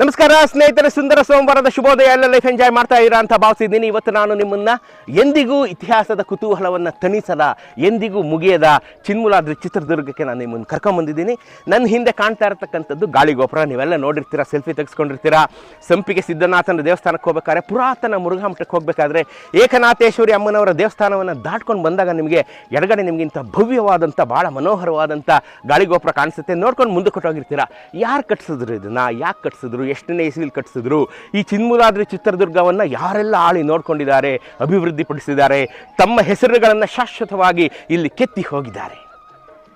ನಮಸ್ಕಾರ, ಸ್ನೇಹಿತರೆ, ಸುಂದರ ಸೋಮವಾರದ ಶುಭೋದಯ. ಎಲ್ಲ ಲೈಫ್ ಎಂಜಾಯ್ ಮಾಡ್ತಾ ಇದ್ದೀರಾ ಅಂತ ಭಾವಿಸಿದ್ದೀನಿ. ಇವತ್ತು ನಾನು ನಿಮ್ಮನ್ನ ಎಂದಿಗೂ ಇತಿಹಾಸದ ಕುತೂಹಲವನ್ನು ತಣಿಸದ, ಎಂದಿಗೂ ಮುಗಿಯದ ಚಿನ್ಮುಲಾದ್ರಿ ಚಿತ್ರದುರ್ಗಕ್ಕೆ ನಾನು ನಿಮ್ಮನ್ನು ಕರ್ಕೊಂಬಂದಿದ್ದೀನಿ ನನ್ನ ಹಿಂದೆ ಕಾಣ್ತಾ ಇರತಕ್ಕಂಥದ್ದು ಗಾಳಿಗೋಪುರ ನೀವೆಲ್ಲ ನೋಡಿರ್ತೀರಾ ಸೆಲ್ಫಿ ತೆಗೆಸ್ಕೊಂಡಿರ್ತೀರ, ಸಂಪಿಗೆ ಸಿದ್ಧನಾಥನ ದೇವಸ್ಥಾನಕ್ಕೆ ಹೋಗ್ಬೇಕಾದ್ರೆ, ಪುರಾತನ ಮುರುಘಾ ಮಠಕ್ಕೆ ಹೋಗ್ಬೇಕಾದ್ರೆ, ಏಕನಾಥೇಶ್ವರಿ ಅಮ್ಮನವರ ದೇವಸ್ಥಾನವನ್ನು ದಾಟ್ಕೊಂಡು ಬಂದಾಗ ನಿಮಗೆ ಎಡಗಡೆ ನಿಮಗೆ ಇಂಥ ಭವ್ಯವಾದಂಥ ಭಾಳ ಮನೋಹರವಾದಂಥ ಗಾಳಿಗೋಪುರ ಕಾಣಿಸುತ್ತೆ. ನೋಡ್ಕೊಂಡು ಮುಂದೆ ಕೊಟ್ಟೋಗಿರ್ತೀರಾ ಯಾರು ಕಟ್ಸಿದ್ರು ಇದನ್ನ? ಯಾಕೆ ಕಟ್ಸಿದ್ರು? ಎಷ್ಟನೇ ಇಸ್ವಿಲ್ ಕಟ್ಟಿಸಿದ್ರು. ಈ ಚಿನ್ಮೂಲಾದ್ರಿ ಚಿತ್ರದುರ್ಗವನ್ನು ಯಾರೆಲ್ಲ ಆಳಿ ನೋಡ್ಕೊಂಡಿದ್ದಾರೆ, ಅಭಿವೃದ್ಧಿಪಡಿಸಿದ್ದಾರೆ, ತಮ್ಮ ಹೆಸರುಗಳನ್ನು ಶಾಶ್ವತವಾಗಿ ಇಲ್ಲಿ ಕೆತ್ತಿ ಹೋಗಿದ್ದಾರೆ.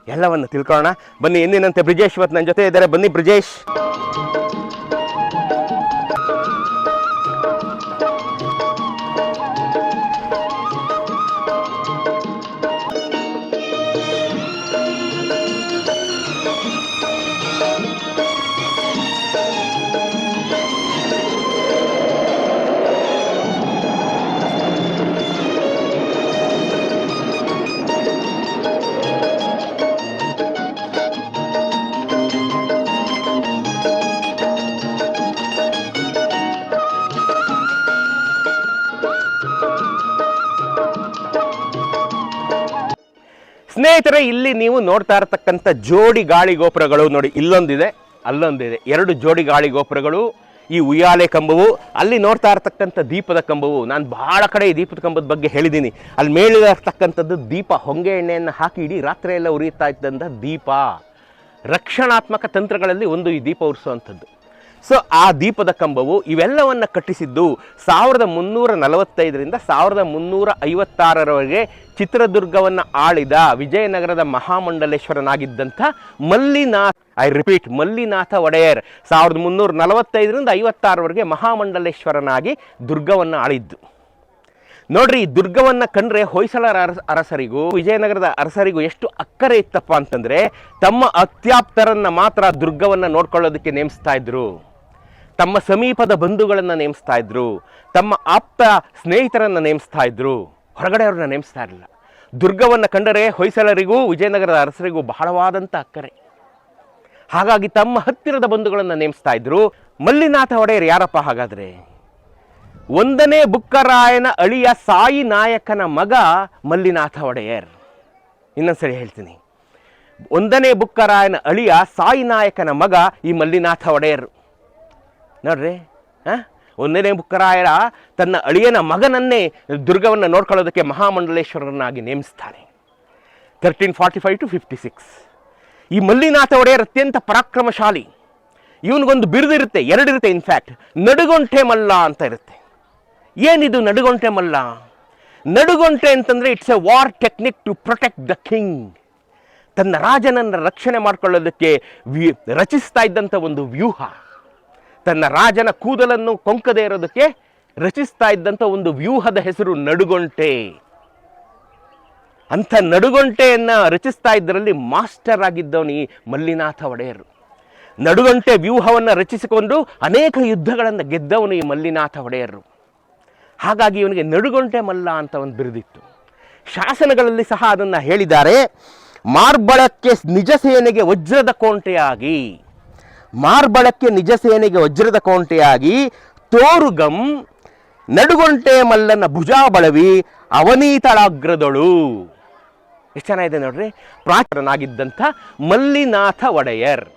ಎಲ್ಲವನ್ನು ತಿಳ್ಕೊಳ್ಳೋಣ. ಬನ್ನಿ ಎಂದಿನಂತೆ ಬ್ರಿಜೇಶ್ ಇವತ್ತು ನನ್ನ ಜೊತೆ ಇದ್ದಾರೆ. ಬನ್ನಿ ಬ್ರಿಜೇಶ್. ಸ್ನೇಹಿತರೆ, ಇಲ್ಲಿ ನೀವು ನೋಡ್ತಾ ಇರತಕ್ಕಂಥ ಜೋಡಿ ಗಾಳಿ ಗೋಪುರಗಳು ನೋಡಿ, ಇಲ್ಲೊಂದಿದೆ, ಅಲ್ಲೊಂದಿದೆ. ಎರಡು ಜೋಡಿ ಗಾಳಿ ಗೋಪುರಗಳು, ಈ ಉಯ್ಯಾಲೆ ಕಂಬವು, ಅಲ್ಲಿ ನೋಡ್ತಾ ಇರತಕ್ಕಂಥ ದೀಪದ ಕಂಬವು. ನಾನು ಭಾಳ ಕಡೆ ಈ ದೀಪದ ಕಂಬದ ಬಗ್ಗೆ ಹೇಳಿದ್ದೀನಿ ಅಲ್ಲಿ ಇರ್ತಕ್ಕಂಥದ್ದು ದೀಪ. ಹೊಂಗೆ ಎಣ್ಣೆಯನ್ನು ಹಾಕಿ ಇಡೀ ರಾತ್ರಿಯೆಲ್ಲ ಉರಿಯುತ್ತಾ ಇದ್ದಂಥ ದೀಪ. ರಕ್ಷಣಾತ್ಮಕ ತಂತ್ರಗಳಲ್ಲಿ ಒಂದು ಈ ದೀಪ ಉರಿಸುವಂಥದ್ದು. ಸೊ ಆ ದೀಪದ ಕಂಬವು ಇವೆಲ್ಲವನ್ನು ಕಟ್ಟಿಸಿದ್ದು ಸಾವಿರದ ಮುನ್ನೂರ ನಲವತ್ತೈದರಿಂದ ಸಾವಿರದ ಮುನ್ನೂರ ಐವತ್ತಾರರವರೆಗೆ ಚಿತ್ರದುರ್ಗವನ್ನು ಆಳಿದ ವಿಜಯನಗರದ ಮಹಾಮಂಡಲೇಶ್ವರನಾಗಿದ್ದಂಥ ಮಲ್ಲಿನಾಥ್ ಐ ರಿಪೀಟ್ ಮಲ್ಲಿನಾಥ ಒಡೆಯರ್ ಸಾವಿರದ ಮುನ್ನೂರ ನಲವತ್ತೈದರಿಂದ ಐವತ್ತಾರವರೆಗೆ ಮಹಾಮಂಡಲೇಶ್ವರನಾಗಿ ದುರ್ಗವನ್ನು ಆಳಿದ್ದು. ನೋಡ್ರಿ, ಈ ದುರ್ಗವನ್ನ ಕಂಡ್ರೆ ಹೊಯ್ಸಳರ ಅರಸ ಅರಸರಿಗೂ ವಿಜಯನಗರದ ಅರಸರಿಗೂ ಎಷ್ಟು ಅಕ್ಕರೆ ಇತ್ತಪ್ಪ ಅಂತಂದರೆ ತಮ್ಮ ಅತ್ಯಾಪ್ತರನ್ನು ಮಾತ್ರ ದುರ್ಗವನ್ನು ನೋಡ್ಕೊಳ್ಳೋದಕ್ಕೆ ನೇಮಿಸ್ತಾ ಇದ್ರು. ತಮ್ಮ ಸಮೀಪದ ಬಂಧುಗಳನ್ನು ನೇಮಿಸ್ತಾ ಇದ್ರು, ತಮ್ಮ ಆಪ್ತ ಸ್ನೇಹಿತರನ್ನು ನೇಮಿಸ್ತಾ ಇದ್ರು. ಹೊರಗಡೆ ಅವ್ರನ್ನ ನೇಮಿಸ್ತಾ ಇರಲಿಲ್ಲ. ದುರ್ಗವನ್ನು ಕಂಡರೆ ಹೊಯ್ಸಳರಿಗೂ, ವಿಜಯನಗರದ ಅರಸರಿಗೂ ಬಹಳವಾದಂಥ ಅಕ್ಕರೆ. ಹಾಗಾಗಿ ತಮ್ಮ ಹತ್ತಿರದ ಬಂಧುಗಳನ್ನು ನೇಮಿಸ್ತಾ ಇದ್ರು. ಮಲ್ಲಿನಾಥ ಒಡೆಯರ್ ಯಾರಪ್ಪ ಹಾಗಾದ್ರೆ? ಒಂದನೇ ಬುಕ್ಕರಾಯನ ಅಳಿಯ ಸಾಯಿ ನಾಯಕನ ಮಗ ಮಲ್ಲಿನಾಥ ಒಡೆಯರ್. ಇನ್ನೊಂದ್ಸರಿ ಹೇಳ್ತೀನಿ. ಒಂದನೇ ಬುಕ್ಕರಾಯನ ಅಳಿಯ ಸಾಯಿ ನಾಯಕನ ಮಗ ಈ ಮಲ್ಲಿನಾಥ ಒಡೆಯರ್. ನೋಡ್ರಿ, ಹಾಂ? ಒಂದನೇ ಬುಕ್ಕರಾಯರ ತನ್ನ ಅಳಿಯನ ಮಗನನ್ನೇ ದುರ್ಗವನ್ನು ನೋಡ್ಕೊಳ್ಳೋದಕ್ಕೆ ಮಹಾಮಂಡಲೇಶ್ವರನಾಗಿ ನೇಮಿಸ್ತಾನೆ. Thirteen forty five to fifty six ಈ ಮಲ್ಲಿನಾಥ ಒಡೆಯರ್ ಅತ್ಯಂತ ಪರಾಕ್ರಮಶಾಲಿ. ಇವನಿಗೊಂದು ಬಿರುದಿರುತ್ತೆ ಎರಡಿರುತ್ತೆ ಇನ್ಫ್ಯಾಕ್ಟ್ ನಡುಗೊಂಟೆ ಮಲ್ಲ ಅಂತ ಇರುತ್ತೆ. ಏನಿದು ನಡುಗೊಂಟೆ ಮಲ್ಲ? ನಡುಗೊಂಟೆ ಅಂತಂದರೆ it's a war technique to protect the king ತನ್ನ ರಾಜನನ್ನು ರಕ್ಷಣೆ ಮಾಡಿಕೊಳ್ಳೋದಕ್ಕೆ ವಿ ರಚಿಸ್ತಾ ಇದ್ದಂಥ ಒಂದು ವ್ಯೂಹ. ತನ್ನ ರಾಜನ ಕೂದಲನ್ನು ಕೊಂಕದೇ ಇರೋದಕ್ಕೆ ರಚಿಸ್ತಾ ಇದ್ದಂಥ ಒಂದು ವ್ಯೂಹದ ಹೆಸರು ನಡುಗೊಂಟೆ. ಅಂಥ ನಡುಗೊಂಟೆಯನ್ನು ರಚಿಸ್ತಾ ಇದ್ದರಲ್ಲಿ ಮಾಸ್ಟರ್ ಆಗಿದ್ದವನು ಈ ಮಲ್ಲಿನಾಥ ಒಡೆಯರು. ನಡುಗೊಂಟೆ ವ್ಯೂಹವನ್ನು ರಚಿಸಿಕೊಂಡು ಅನೇಕ ಯುದ್ಧಗಳನ್ನು ಗೆದ್ದವನು ಈ ಮಲ್ಲಿನಾಥ ಒಡೆಯರು. ಹಾಗಾಗಿ ಇವನಿಗೆ ನಡುಗೊಂಟೆ ಮಲ್ಲ ಅಂತ ಒಂದು ಬಿರುದಿತ್ತು. ಶಾಸನಗಳಲ್ಲಿ ಸಹ ಅದನ್ನು ಹೇಳಿದ್ದಾರೆ, ಮಾರ್ಬಳಕ್ಕೆ ನಿಜ ಸೇನೆಗೆ ವಜ್ರದ ಕೋಂಟೆಯಾಗಿ. ಮಾರ್ಬಳಕ್ಕೆ ನಿಜ ಸೇನೆಗೆ ವಜ್ರದ ಕೋಂಟೆಯಾಗಿ ತೋರುಗಂ ನಡುಗೊಂಟೆ ಮಲ್ಲನ ಭುಜಾಬಳವಿ ಅವನೀತಳಾಗ್ರದಳು. ಎಷ್ಟು ಚೆನ್ನಾಗಿದೆ ನೋಡ್ರಿ? ಪ್ರಾಚರನಾಗಿದ್ದಂಥ ಮಲ್ಲಿನಾಥ ಒಡೆಯರ್.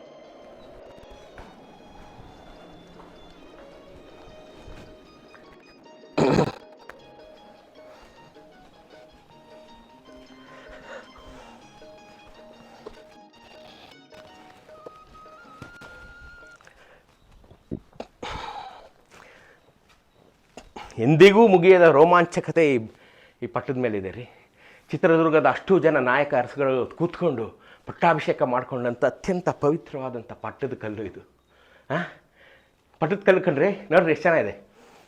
ಎಂದಿಗೂ ಮುಗಿಯದ ರೋಮಾಂಚಕತೆ ಈ ಈ ಪಟ್ಟದ ಮೇಲಿದೆ ರೀ. ಚಿತ್ರದುರ್ಗದ ಅಷ್ಟು ಜನ ನಾಯಕ ಅರಸುಗಳು ಕೂತ್ಕೊಂಡು ಪಟ್ಟಾಭಿಷೇಕ ಮಾಡಿಕೊಂಡಂಥ ಅತ್ಯಂತ ಪವಿತ್ರವಾದಂಥ ಪಟ್ಟದ ಕಲ್ಲು ಇದು. ಹಾಂ ಪಟ್ಟದ ಕಲ್ಲು ಕಂಡ್ರಿ ನೋಡ್ರಿ ಎಷ್ಟು ಚೆನ್ನಾಗಿದೆ.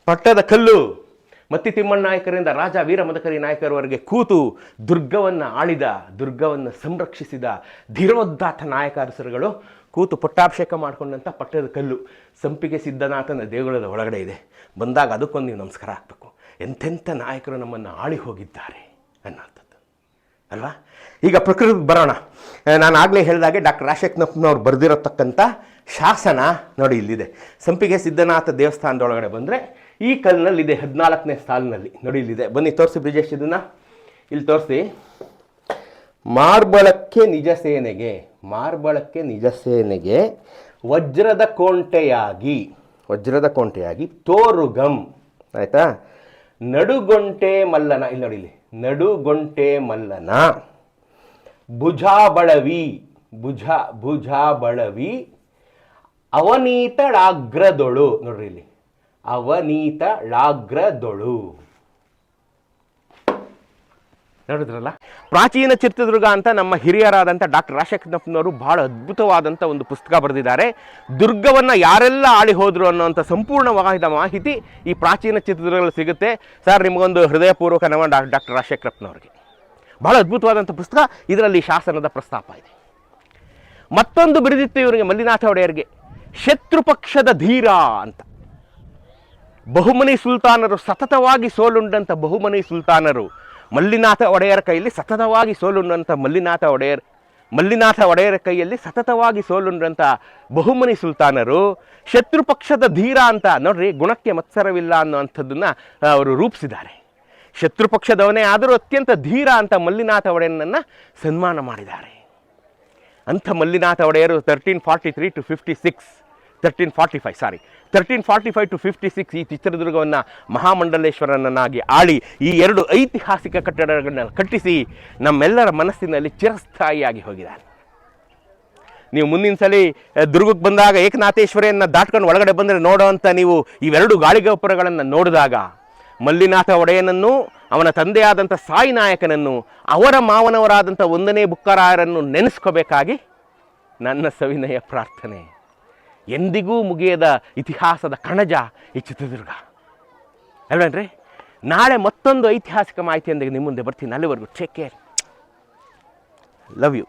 ಪಟ್ಟದ ಕಲ್ಲು. ಮತ್ತಿ ತಿಮ್ಮಣ್ಣ ನಾಯಕರಿಂದ ರಾಜ ವೀರ ಮದಕರಿ ನಾಯಕರವರೆಗೆ ಕೂತು ದುರ್ಗವನ್ನು ಆಳಿದ, ದುರ್ಗವನ್ನು ಸಂರಕ್ಷಿಸಿದ ಧೀರೋದ್ದಾತ ನಾಯಕ ಅರಸರುಗಳು ಕೂತು ಪಟ್ಟಾಭಿಷೇಕ ಮಾಡ್ಕೊಂಡಂಥ ಪಟ್ಟದ ಕಲ್ಲು ಸಂಪಿಗೆ ಸಿದ್ಧನಾಥನ ದೇಗುಲದ ಒಳಗಡೆ ಇದೆ. ಬಂದಾಗ ಅದಕ್ಕೊಂದು ನೀವು ನಮಸ್ಕಾರ ಹಾಕಬೇಕು. ಎಂಥೆಂಥ ನಾಯಕರು ನಮ್ಮನ್ನು ಆಳಿ ಹೋಗಿದ್ದಾರೆ ಅನ್ನೋಂಥದ್ದು ಅಲ್ವಾ? ಈಗ ಪ್ರಕೃತಿ ಬರೋಣ. ನಾನು ಆಗಲೇ ಹೇಳಿದಾಗೆ ಡಾಕ್ಟರ್ ರಾಜಶೇಖರಪ್ಪನವ್ರು ಬರೆದಿರತಕ್ಕಂಥ ಶಾಸನ ನೋಡಿ ಇಲ್ಲಿದೆ. ಸಂಪಿಗೆ ಸಿದ್ಧನಾಥ ದೇವಸ್ಥಾನದೊಳಗಡೆ ಬಂದರೆ ಈ ಕಲ್ಲಿನಲ್ಲಿದೆ ಹದಿನಾಲ್ಕನೇ ಸಾಲಿನಲ್ಲಿ ನೋಡಿ ಇಲ್ಲಿದೆ. ಬನ್ನಿ, ತೋರಿಸಿ ಬ್ರಿಜೇಶ್ ಇದನ್ನು. ಇಲ್ಲಿ ತೋರಿಸಿ. ಮಾರ್ಬಳಕ್ಕೆ ನಿಜ ಸೇನೆಗೆ, ಮಾರ್ಬಳಕ್ಕೆ ನಿಜ ಸೇನೆಗೆ ವಜ್ರದ ಕೋಂಟೆಯಾಗಿ ವಜ್ರದ ಕೋಂಟೆಯಾಗಿ ತೋರುಗಂ. ಆಯಿತಾ? ನಡುಗೊಂಟೆ ಮಲ್ಲನ, ಇಲ್ಲಿ ನೋಡಿ ಇಲ್ಲಿ. ನಡುಗೊಂಟೆ ಮಲ್ಲನ. ಭುಜಾಬಳವಿ, ಭುಜ, ಭುಜಾಬಳವಿ, ಅವನೀತಳಾಗ್ರದೊಳು. ನೋಡ್ರಿ ಇಲ್ಲಿ. ಅವನೀತಳಾಗ್ರದೊಳು. ನೋಡಿದ್ರಲ್ಲ ಪ್ರಾಚೀನ ಚಿತ್ರದುರ್ಗ ಅಂತ ನಮ್ಮ ಹಿರಿಯರಾದಂಥ ಡಾಕ್ಟರ್ ರಾಶಕ್ನಪ್ಪನವರು ಬಹಳ ಅದ್ಭುತವಾದಂಥ ಒಂದು ಪುಸ್ತಕ ಬರೆದಿದ್ದಾರೆ. ದುರ್ಗವನ್ನು ಯಾರೆಲ್ಲ ಆಳಿ ಹೋದರು ಅನ್ನೋಂಥ ಸಂಪೂರ್ಣವಾದ ಮಾಹಿತಿ ಈ ಪ್ರಾಚೀನ ಚಿತ್ರದುರ್ಗದಲ್ಲಿ ಸಿಗುತ್ತೆ. ಸರ್, ನಿಮಗೊಂದು ಹೃದಯಪೂರ್ವಕ ನಮ್ಮ ಡಾಕ್ ಡಾಕ್ಟರ್ ರಾಜಶೇಖರಪ್ಪನವ್ರಿಗೆ. ಬಹಳ ಅದ್ಭುತವಾದಂಥ ಪುಸ್ತಕ. ಇದರಲ್ಲಿ ಶಾಸನದ ಪ್ರಸ್ತಾಪ ಇದೆ. ಮತ್ತೊಂದು ಬಿರಿದಿತ್ತು ಇವರಿಗೆ, ಮಲ್ಲಿನಾಥ ಒಡೆಯರಿಗೆ. ಶತ್ರು ಪಕ್ಷದ ಧೀರ ಅಂತ. ಬಹುಮನಿ ಸುಲ್ತಾನರು ಸತತವಾಗಿ ಸೋಲುಂಡಂಥ ಬಹುಮನಿ ಸುಲ್ತಾನರು ಮಲ್ಲಿನಾಥ ಒಡೆಯರ ಕೈಯಲ್ಲಿ ಸತತವಾಗಿ ಸೋಲುಂಡಂಥ ಮಲ್ಲಿನಾಥ ಒಡೆಯರ್, ಮಲ್ಲಿನಾಥ ಒಡೆಯರ ಕೈಯಲ್ಲಿ ಸತತವಾಗಿ ಸೋಲುಂಡಂಥ ಬಹುಮನಿ ಸುಲ್ತಾನರು, ಶತ್ರು ಪಕ್ಷದ ಧೀರ ಅಂತ ನೋಡ್ರಿ, ಗುಣಕ್ಕೆ ಮತ್ಸರವಿಲ್ಲ ಅನ್ನುವಂಥದ್ದನ್ನು ಅವರು ರೂಪಿಸಿದ್ದಾರೆ. ಶತ್ರು ಪಕ್ಷದವನೇ ಆದರೂ ಅತ್ಯಂತ ಧೀರ ಅಂತ ಮಲ್ಲಿನಾಥ ಒಡೆಯನನ್ನು ಸನ್ಮಾನ ಮಾಡಿದ್ದಾರೆ. ಅಂಥ ಮಲ್ಲಿನಾಥ ಒಡೆಯರು thirteen forty three to fifty six thirteen forty five sorry thirteen forty five to fifty six ಈ ಚಿತ್ರದುರ್ಗವನ್ನು ಮಹಾಮಂಡಲೇಶ್ವರನನ್ನಾಗಿ ಆಳಿ, ಈ ಎರಡು ಐತಿಹಾಸಿಕ ಕಟ್ಟಡಗಳನ್ನ ಕಟ್ಟಿಸಿ ನಮ್ಮೆಲ್ಲರ ಮನಸ್ಸಿನಲ್ಲಿ ಚಿರಸ್ಥಾಯಿಯಾಗಿ ಹೋಗಿದ್ದಾರೆ. ನೀವು ಮುಂದಿನ ಸಲ ದುರ್ಗಕ್ಕೆ ಬಂದಾಗ ಏಕನಾಥೇಶ್ವರಿಯನ್ನು ದಾಟ್ಕೊಂಡು ಒಳಗಡೆ ಬಂದರೆ ನೋಡೋವಂಥ ನೀವು ಇವೆರಡು ಗಾಳಿಗೋಪುರಗಳನ್ನು ನೋಡಿದಾಗ, ಮಲ್ಲಿನಾಥ ಒಡೆಯನನ್ನು, ಅವನ ತಂದೆಯಾದಂಥ ಸಾಯಿ ನಾಯಕನನ್ನು, ಅವರ ಮಾವನವರಾದಂಥ ಒಂದನೇ ಬುಕ್ಕರಾಯರನ್ನು ನೆನೆಸ್ಕೋಬೇಕಾಗಿ ನನ್ನ ಸವಿನಯ ಪ್ರಾರ್ಥನೆ. ಎಂದಿಗೂ ಮುಗಿಯದ ಇತಿಹಾಸದ ಕಣಜ ಈ ಚಿತ್ರದುರ್ಗ. ಅಲ್ವೇನ್ರಿ? ನಾಳೆ ಮತ್ತೊಂದು ಐತಿಹಾಸಿಕ ಮಾಹಿತಿಯೊಂದಿಗೆ ನಿಮ್ಮ ಮುಂದೆ ಬರ್ತೀನಿ. ಅಲ್ಲಿವರೆಗೂ ಟೇಕ್ ಕೇರ್ ಲವ್ ಯು